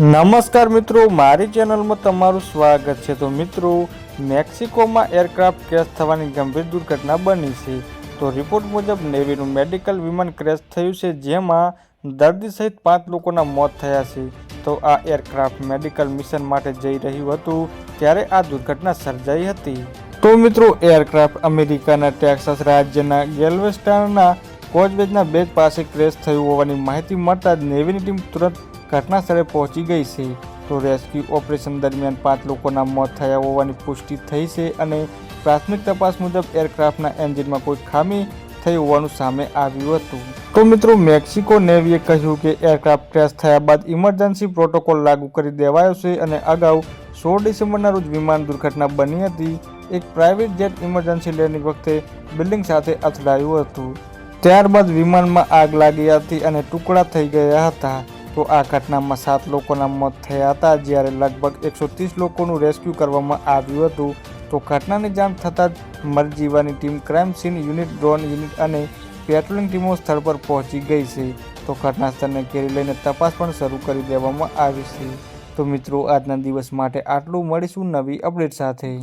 નમસ્કાર મિત્રો, મારી ચેનલમાં તમારું સ્વાગત છે. તો મિત્રો, મેક્સિકોમાં એરક્રાફ્ટ ક્રેશ થવાની ગંભીર દુર્ઘટના બની છે. તો રિપોર્ટ મુજબ, નેવીનું મેડિકલ વિમાન ક્રેશ થયું છે, જેમાં દર્દી સહિત પાંચ લોકોના મોત થયા છે. તો આ એરક્રાફ્ટ મેડિકલ મિશન માટે જઈ રહ્યું હતું, ત્યારે આ દુર્ઘટના સર્જાઈ હતી. તો મિત્રો, એરક્રાફ્ટ અમેરિકાના ટેક્સાસ રાજ્યના ગેલ્વેસ્ટનના કોચવેજના બેગ પાસે ક્રેશ થયું હોવાની માહિતી મળતા જ નેવીની ટીમ તુરંત ઘટના સ્થળે પહોંચી ગઈ છે. તો રેસ્ક્યુ ઓપરેશન દરમિયાન પાંચ લોકોના મોત થયા હોવાની પુષ્ટિ થઈ છે અને પ્રાથમિક તપાસ મુજબ એરક્રાફ્ટના એન્જિનમાં કોઈ ખામી થઈ હોવાનું સામે આવ્યું હતું. તો મિત્રો, મેક્સિકો નેવીએ કહ્યું કે એરક્રાફ્ટ ક્રેશ થયા બાદ ઇમરજન્સી પ્રોટોકોલ લાગુ કરી દેવાયો છે અને અગાઉ સોળ ડિસેમ્બરના રોજ વિમાન દુર્ઘટના બની હતી. એક પ્રાઇવેટ જેટ ઇમરજન્સી લેન્ડિંગ વખતે બિલ્ડિંગ સાથે અથડાયું હતું. ત્યારબાદ વિમાનમાં આગ લાગી હતી અને ટુકડા થઈ ગયા હતા. તો આ ઘટનામાં સાત લોકોના મોત થયા હતા. જ્યારે લગભગ એકસો ત્રીસ લોકોનું રેસ્ક્યુ કરવામાં આવ્યું હતું. તો ઘટનાની જાણ થતાં જ મરજીવાની team crime scene unit, drone unit અને પેટ્રોલિંગ ટીમો સ્થળ પર પહોંચી ગઈ છે. તો ઘટના સ્થળને ઘેરી લઈને તપાસ પણ શરૂ કરી દેવામાં આવી છે. તો મિત્રો, આજના દિવસ માટે આટલું. મળીશું નવી અપડેટ સાથે.